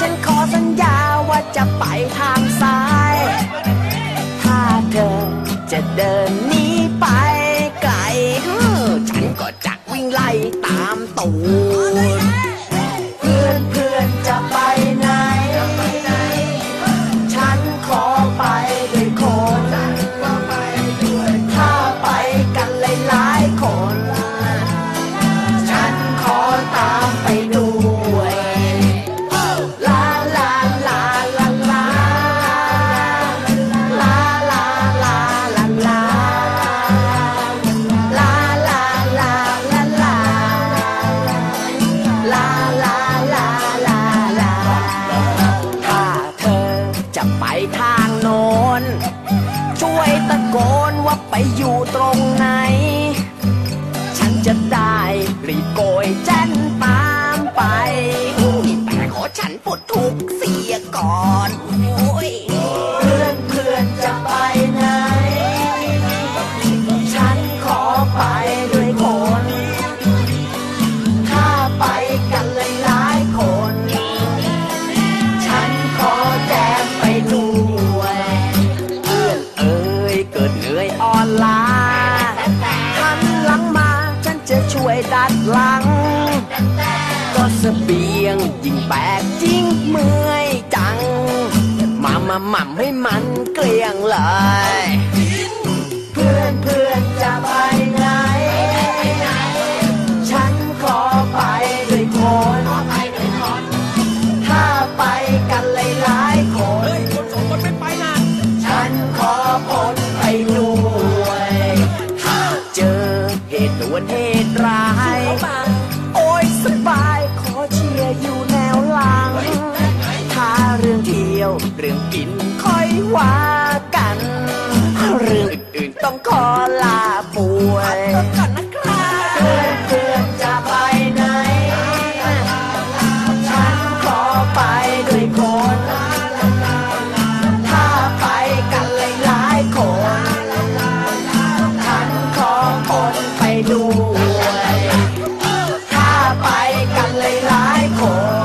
ฉันขอสัญญาว่าจะไปทางซ้าย ถ้าเธอจะเดินหนีไปไกล ฉันก็จะวิ่งไล่ตามตู ไปอยู่ตรงไหน ฉันจะได้รีบโกยแจ้นตามไปแต่ขอฉันปวดทุกข์เสียก่อนโอ้ย เอ่ยอ่อนลาหันหลังมาฉันจะช่วยดัดหลัง ก็เสบียงยิ่งแบกยิงเมื่อยจัง มามาหม่ำให้มันเกลี้ยงเลย เพื่อนเพื่อน ขอลาป่วยก่อนนะครับเพื่อนเพื่อนจะไปไหน ฉันขอไปด้วยคน ถ้าไปกันหลายคน ฉันขอคนไปด้วย ถ้าไปกันหลายๆคน